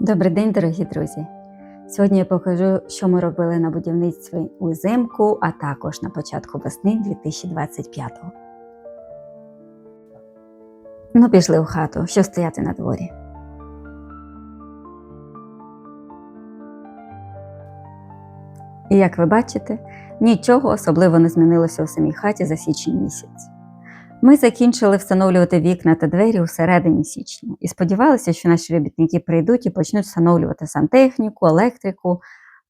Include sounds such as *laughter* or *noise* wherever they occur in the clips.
Добрий день, дорогі друзі! Сьогодні я покажу, що ми робили на будівництві узимку, а також на початку весни 2025-го. Ну, пішли в хату, що стояти на дворі. І як ви бачите, нічого особливо не змінилося у самій хаті за січень місяць. Ми закінчили встановлювати вікна та двері у середині січня і сподівалися, що наші робітники прийдуть і почнуть встановлювати сантехніку, електрику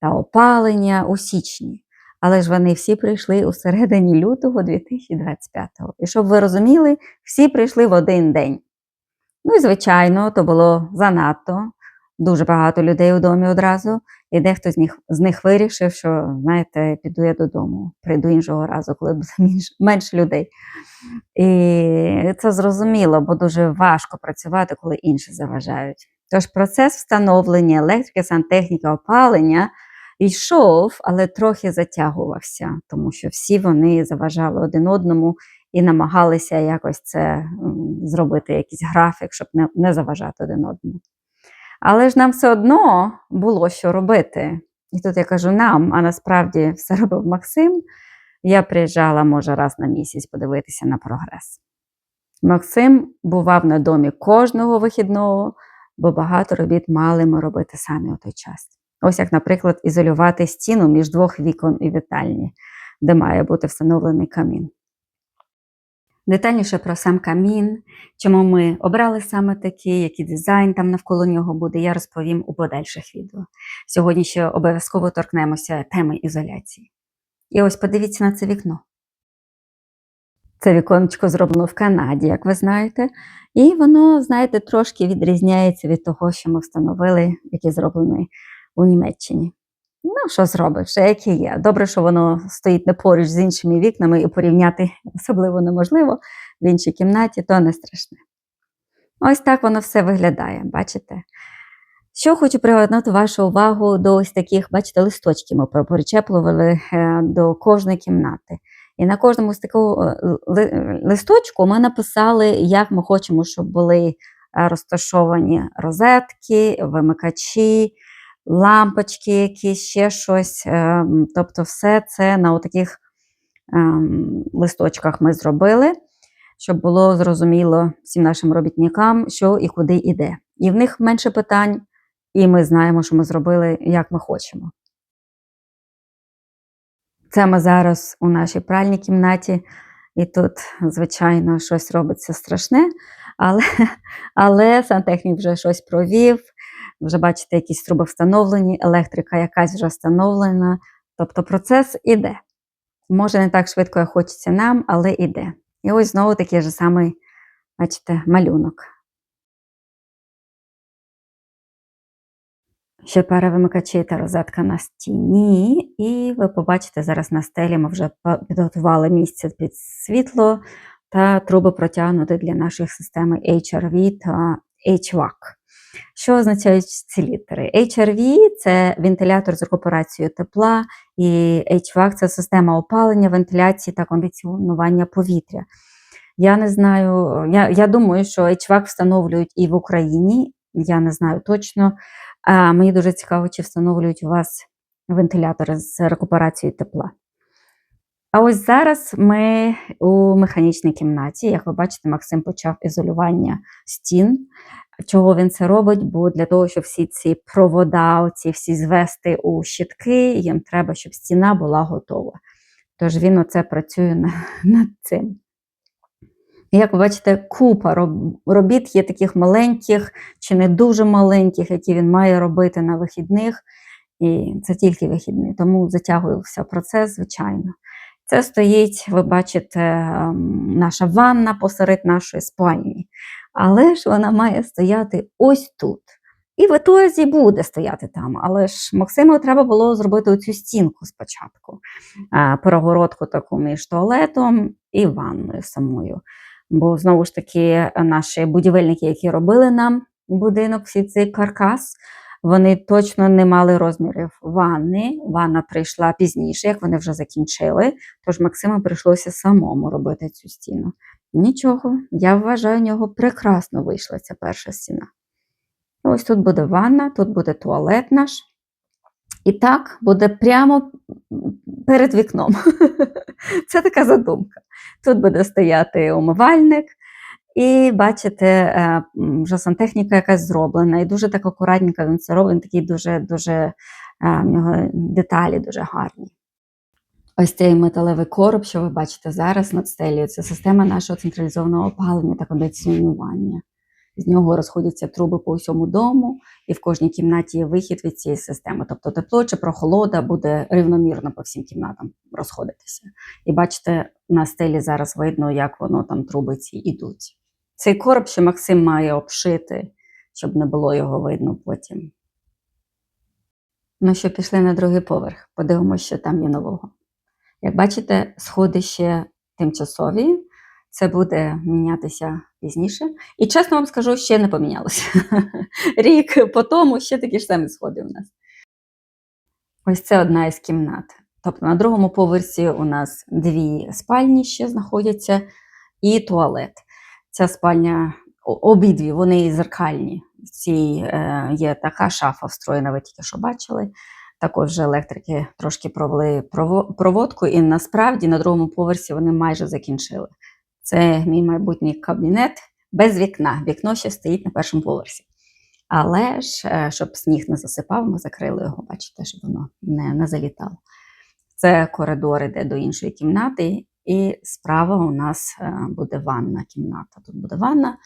та опалення у січні. Але ж вони всі прийшли у середині лютого 2025-го. І щоб ви розуміли, всі прийшли в один день. Ну і звичайно, то було занадто. Дуже багато людей у домі одразу, і дехто з них, з них вирішив, що, знаєте, піду я додому, прийду іншого разу, коли буде *laughs* менше, людей. І це зрозуміло, бо дуже важко працювати, коли інші заважають. Тож процес встановлення електрики, сантехніки, опалення йшов, але трохи затягувався, тому що всі вони заважали один одному і намагалися якось це зробити, якийсь графік, щоб не, не заважати один одному. Але ж нам все одно було що робити. І тут я кажу нам, а насправді все робив Максим. Я приїжджала, може, раз на місяць подивитися на прогрес. Максим бував на домі кожного вихідного, бо багато робіт мали ми робити самі у той час. Ось як, наприклад, ізолювати стіну між двох вікон і вітальні, де має бути встановлений камін. Детальніше про сам камін, чому ми обрали саме такий, який дизайн там навколо нього буде, я розповім у подальших відео. Сьогодні ще обов'язково торкнемося теми ізоляції. І ось подивіться на це вікно. Це віконечко зроблено в Канаді, як ви знаєте, і воно, знаєте, трошки відрізняється від того, що ми встановили, який зроблений у Німеччині. Ну, що зробиш, як і є. Добре, що воно стоїть не поруч з іншими вікнами і порівняти особливо неможливо в іншій кімнаті, то не страшне. Ось так воно все виглядає, бачите? Що хочу привернути вашу увагу до ось таких, бачите, листочків ми причеплювали е, до кожної кімнати. І на кожному з такого е, листочку ми написали, як ми хочемо, щоб були е, розташовані розетки, вимикачі, лампочки, якісь, ще щось. е, Тобто, все це на таких листочках ми зробили, щоб було зрозуміло всім нашим робітникам, що і куди йде. І в них менше питань, і ми знаємо, що ми зробили, як ми хочемо. Це ми зараз у нашій пральній кімнаті, і тут, звичайно, щось робиться страшне, але, але сантехнік вже щось провів. Вже бачите, якісь труби встановлені, електрика якась вже встановлена. Тобто процес іде. Може, не так швидко, як хочеться нам, але іде. І ось знову такий же самий, бачите, малюнок. Ще пара вимикачей та розетка на стіні, і ви побачите зараз на стелі ми вже підготували місце під світло та труби протягнути для нашої системи HRV та HVAC. Що означають ці літери? HRV – це вентилятор з рекуперацією тепла, і HVAC – це система опалення, вентиляції та кондиціонування повітря. Я не знаю, я, я думаю, що HVAC встановлюють і в Україні, я не знаю точно. А мені дуже цікаво, чи встановлюють у вас вентилятори з рекуперацією тепла. А ось зараз ми у механічній кімнаті. Як ви бачите, Максим почав ізолювання стін. Чого він це робить? Бо для того, щоб всі ці провода, оці всі звести у щитки, їм треба, щоб стіна була готова. Тож він оце працює *laughs* над цим. Як ви бачите, купа робіт є таких маленьких чи не дуже маленьких, які він має робити на вихідних. І це тільки вихідний, тому затягується процес, звичайно. Це стоїть, ви бачите, ем, наша ванна посеред нашої спальні. Але ж вона має стояти ось тут. І в ітозі буде стояти там. Але ж Максиму треба було зробити оцю стінку спочатку, перегородку таку між туалетом і ванною самою. Бо знову ж таки, наші будівельники, які робили нам будинок, всі цей каркас, вони точно не мали розмірів ванни. Ванна прийшла пізніше, як вони вже закінчили. Тож Максиму прийшлося самому робити цю стіну. Нічого, я вважаю, у нього прекрасно вийшла ця перша стіна. Ось Ось тут буде ванна, тут буде туалет наш. І так буде прямо перед вікном. *laughs* Це така задумка. Тут буде стояти умивальник, і бачите, е, вже сантехніка якась зроблена, і дуже так акуратненько він це робить, він такий дуже, дуже е, в нього деталі дуже гарні. Ось цей металевий короб, що ви бачите зараз над стелею, це система нашого централізованого опалення та кондиціонування. З нього розходяться труби по всьому дому, і в кожній кімнаті є вихід від цієї системи. Тобто тепло чи прохолода буде рівномірно по всім кімнатам розходитися. І бачите, на стелі зараз видно, як воно там труби ці ідуть. Цей короб ще Максим має обшити, щоб не було його видно потім. Ну що, пішли на другий поверх, подивимося, що там є нового. Як бачите, сходи ще тимчасові, це буде мінятися пізніше. І чесно вам скажу, ще не помінялося. *laughs* Рік по тому ще такі ж самі сходи у нас. Ось це одна із кімнат. Тобто на другому поверсі у нас дві спальні ще знаходяться і туалет. Ця спальня, обидві, вони зеркальні. В цій е, є така шафа встроєна, ви тільки що бачили. Також електрики трошки провели проводку, і насправді на другому поверсі вони майже закінчили. Це мій майбутній кабінет без вікна. Вікно ще стоїть на першому поверсі. Але ж, е, щоб сніг не засипав, ми закрили його, бачите, щоб воно не, не залітало. Це коридор іде до іншої кімнати, і справа у нас е, буде ванна кімната. Тут буде ванна,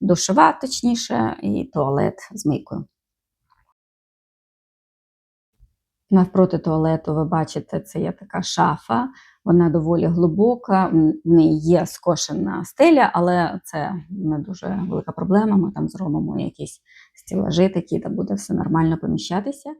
душова, точніше, і туалет з мийкою. Навпроти туалету ви бачите, це є така шафа, вона доволі глибока, в неї є скошена стеля, але це не дуже велика проблема. Ми там зробимо якісь стілажі такі, де буде все нормально поміщатися.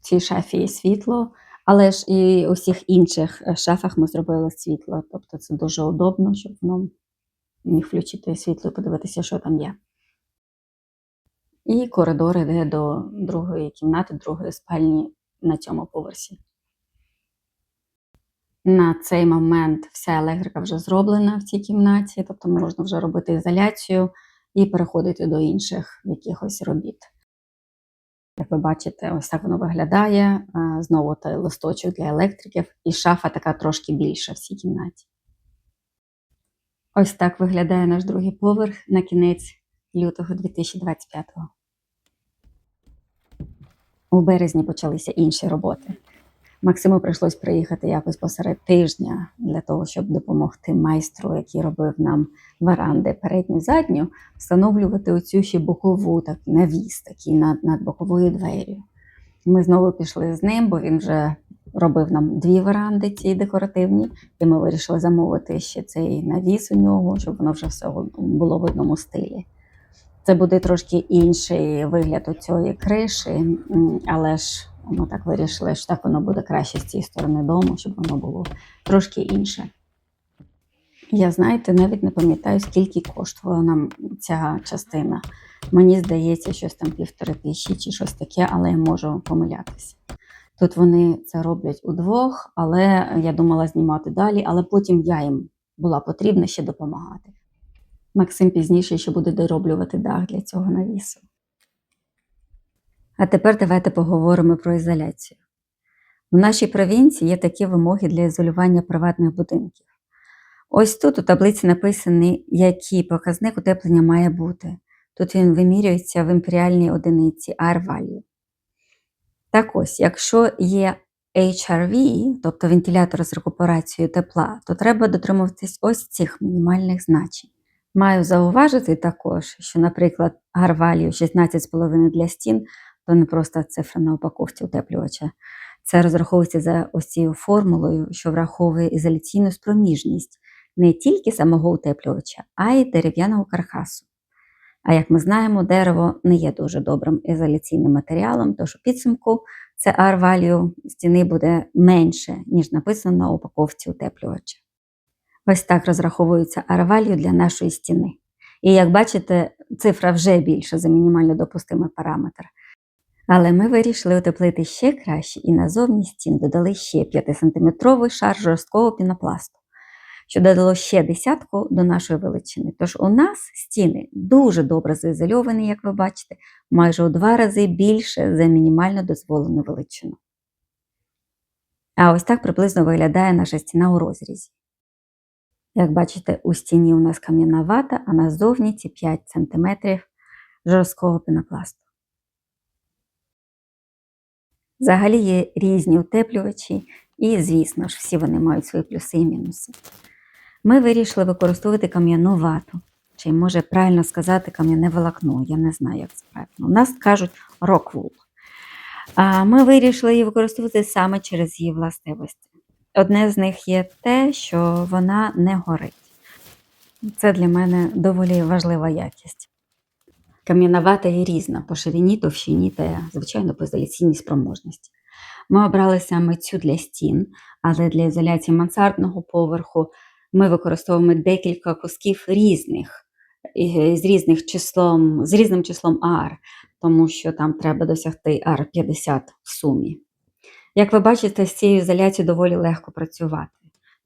В цій шафі є світло, але ж і у всіх інших е, шафах ми зробили світло. Тобто це дуже удобно, щоб воно міг включити світло і подивитися, що там є. І коридор йде до другої кімнати, другої спальні на цьому поверсі. На цей момент вся електрика вже зроблена в цій кімнаті, тобто можна вже робити ізоляцію і переходити до інших якихось робіт. Як ви бачите, ось так воно виглядає. Знову той листочок для електриків, і шафа така трошки більша в цій кімнаті. Ось так виглядає наш другий поверх на кінець лютого 2025-го. У березні почалися інші роботи. Максиму прийшлось приїхати якось посеред тижня для того, щоб допомогти майстру, який робив нам веранди передню задню, встановлювати оцю ще бокову так, навіс такий над, над боковою дверю. Ми знову пішли з ним, бо він вже робив нам дві веранди ці декоративні, і ми вирішили замовити ще цей навіс у нього, щоб воно вже все було в одному стилі. Це буде трошки інший вигляд у цієї криші, але ж ми так вирішили, що так воно буде краще з цієї сторони дому, щоб воно було трошки інше. Я, знаєте, навіть не пам'ятаю, скільки коштувала нам ця частина. Мені здається, щось там півтори тисячі чи щось таке, але я можу помилятися. Тут вони це роблять удвох, але я думала знімати далі, але потім я їм була потрібна ще допомагати. Максим пізніше ще буде дороблювати дах для цього навісу. А тепер давайте поговоримо про ізоляцію. В нашій провінції є такі вимоги для ізолювання приватних будинків. Ось тут у таблиці написаний, який показник утеплення має бути. Тут він вимірюється в імперіальній одиниці R-value. Так ось, якщо є HRV, тобто вентилятор з рекуперацією тепла, то треба дотримуватись ось цих мінімальних значень. Маю зауважити також, що, наприклад, R-value 16,5 для стін то не просто цифра на упаковці утеплювача. Це розраховується за ось цією формулою, що враховує ізоляційну спроміжність не тільки самого утеплювача, а й дерев'яного каркасу. А як ми знаємо, дерево не є дуже добрим ізоляційним матеріалом, тож у підсумку це R-value стіни буде менше, ніж написано на упаковці утеплювача. Ось так розраховується R-value для нашої стіни. І як бачите, цифра вже більша за мінімально допустимий параметр. Але ми вирішили утеплити ще краще і назовні стін додали ще 5-сантиметровий шар жорсткого пінопласту. що додало ще десятку до нашої величини. Тож у нас стіни дуже добре заізольовані, як ви бачите, майже у два рази більше за мінімально дозволену величину. А ось так приблизно виглядає наша стіна у розрізі. Як бачите, у стіні у нас кам'яна вата, а назовні ці 5 см жорсткого пінопласту. Взагалі є різні утеплювачі, і, звісно ж, всі вони мають свої плюси і мінуси. Ми вирішили використовувати кам'яну вату, чи може правильно сказати кам'яне волокно, я не знаю, як це правильно. У нас кажуть роквул. Ми вирішили її використовувати саме через її властивості. Одне з них є те, що вона не горить. Це для мене доволі важлива якість. Кам'яна вата є різна по ширині, товщині та, звичайно, по ізоляційній спроможності. Ми обрали саме цю для стін, але для ізоляції мансардного поверху ми використовуємо декілька кусків різних, з різних числом, з різним числом AR, тому що там треба досягти AR 50 в сумі. Як ви бачите, з цією ізоляцією доволі легко працювати.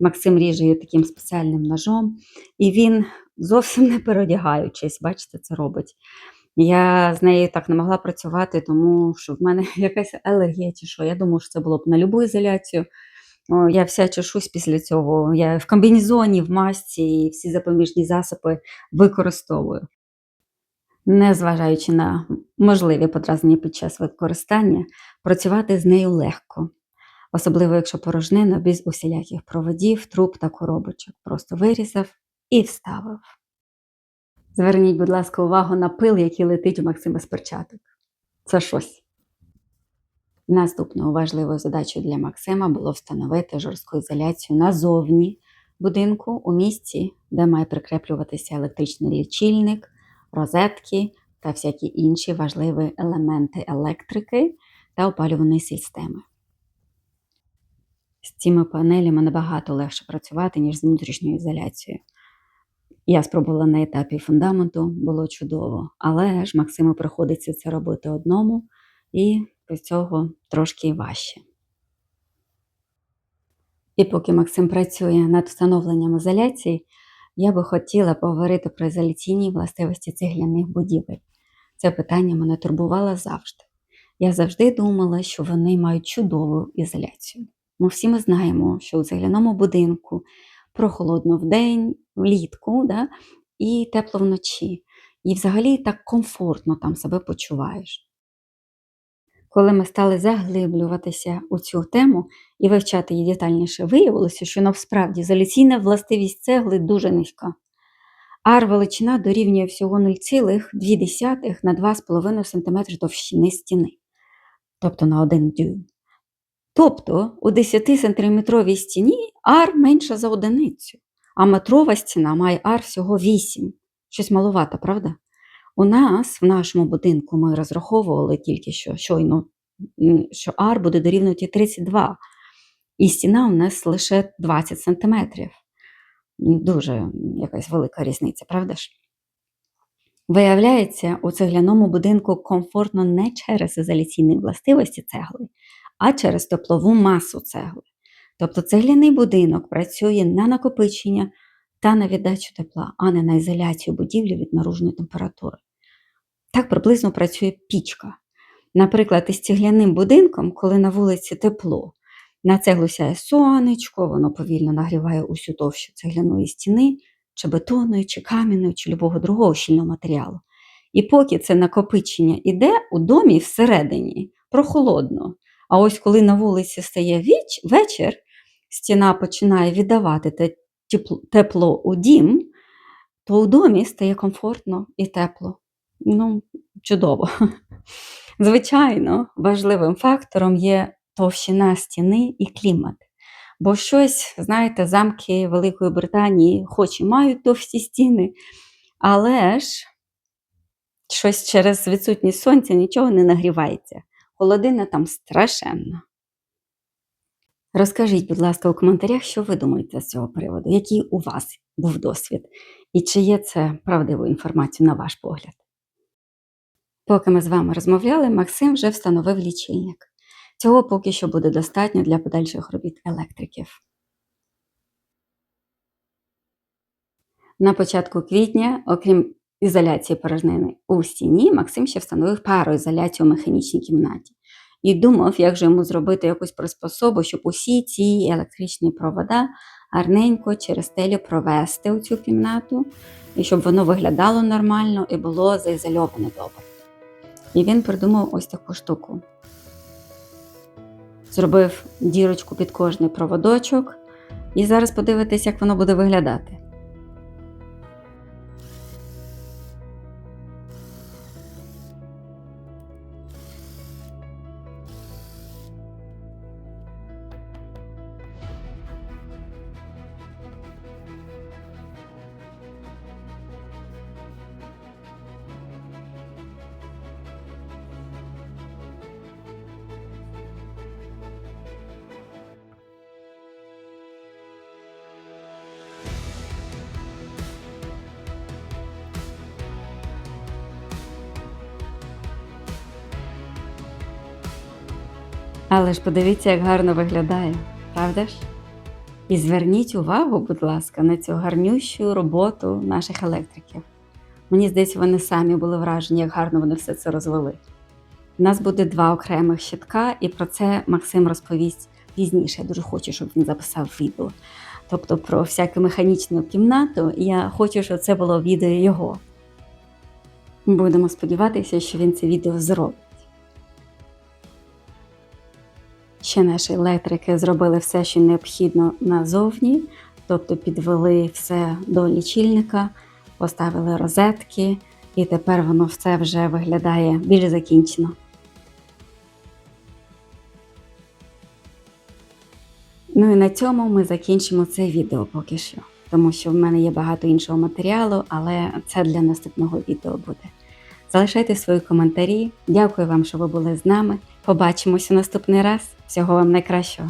Максим ріже її таким спеціальним ножом, і він зовсім не переодягаючись, бачите, це робить. Я з нею так не могла працювати, тому що в мене *laughs* якась алергія чи що. Я думаю, що це було б на любу ізоляцію. Я вся чешусь після цього. Я в комбінезоні, в масці і всі запоміжні засоби використовую. Незважаючи на можливі подразнення під час використання, працювати з нею легко, особливо якщо порожнина без усіляких проводів, труб та коробочок. Просто вирізав і вставив. Зверніть, будь ласка, увагу на пил, який летить у Максима з перчаток. Це щось. Наступною важливою задачею для Максима було встановити жорстку ізоляцію назовні будинку у місці, де має прикріплюватися електричний лічильник, розетки та всякі інші важливі елементи електрики та опалюваної системи. З цими панелями набагато легше працювати, ніж з внутрішньою ізоляцією. Я спробувала на етапі фундаменту, було чудово, але ж Максиму приходиться це робити одному, і без цього трошки важче. І поки Максим працює над встановленням ізоляції, я би хотіла поговорити про ізоляційні властивості цегляних будівель. Це питання мене турбувало завжди. Я завжди думала, що вони мають чудову ізоляцію. Ми всі ми знаємо, що у цегляному будинку прохолодно вдень, влітку да, і тепло вночі. І взагалі так комфортно там себе почуваєш. Коли ми стали заглиблюватися у цю тему і вивчати її детальніше, виявилося, що насправді ізоляційна властивість цегли дуже низька. Ар величина дорівнює всього 0,2 на 2,5 см товщини стіни, тобто на 1 дюйм. Тобто у 10-сантиметровій стіні ар менша за одиницю, а метрова стіна має ар всього 8. Щось малувато, правда? У нас в нашому будинку ми розраховували тільки що щойно, що ар буде дорівнювати 32, і стіна у нас лише 20 см. Дуже якась велика різниця, правда ж? Виявляється, у цегляному будинку комфортно не через ізоляційні властивості цегли, а через теплову масу цегли. Тобто цегляний будинок працює на накопичення та на віддачу тепла, а не на ізоляцію будівлі від наружної температури. Так приблизно працює пічка. Наприклад, із цегляним будинком, коли на вулиці тепло, на цеглу сяє сонечко, воно повільно нагріває усю товщу цегляної стіни, чи бетонної, чи кам'яної, чи любого другого щільного матеріалу. І поки це накопичення іде, у домі всередині прохолодно. А ось коли на вулиці стає віч, вечір, стіна починає віддавати тепло у дім, то у домі стає комфортно і тепло. Ну, чудово. Звичайно, важливим фактором є товщина стіни і клімат. Бо щось, знаєте, замки Великої Британії хоч і мають товсті стіни, але ж щось через відсутність сонця нічого не нагрівається. Холодина там страшенна. Розкажіть, будь ласка, у коментарях, що ви думаєте з цього приводу, який у вас був досвід, і чи є це правдивою інформацією на ваш погляд? Поки ми з вами розмовляли, Максим вже встановив лічильник. Цього поки що буде достатньо для подальших робіт електриків. На початку квітня, окрім ізоляції порожнини у стіні, Максим ще встановив пароізоляцію у механічній кімнаті. І думав, як же йому зробити якусь приспособу, щоб усі ці електричні провода гарненько через стелю провести у цю кімнату, і щоб воно виглядало нормально і було заізольоване добре. І він придумав ось таку штуку. Зробив дірочку під кожний проводочок, і зараз подивитись, як воно буде виглядати. Але ж подивіться, як гарно виглядає, правда ж? І зверніть увагу, будь ласка, на цю гарнющу роботу наших електриків. Мені здається, вони самі були вражені, як гарно вони все це розвели. У нас буде два окремих щитка, і про це Максим розповість пізніше. Я дуже хочу, щоб він записав відео. Тобто про всяку механічну кімнату, я хочу, щоб це було відео його. Будемо сподіватися, що він це відео зробить. Ще наші електрики зробили все, що необхідно назовні, тобто підвели все до лічильника, поставили розетки, і тепер воно все вже виглядає більш закінчено. Ну і на цьому ми закінчимо це відео поки що, тому що в мене є багато іншого матеріалу, але це для наступного відео буде. Залишайте свої коментарі. Дякую вам, що ви були з нами. Побачимося наступний раз. Всього вам найкращого!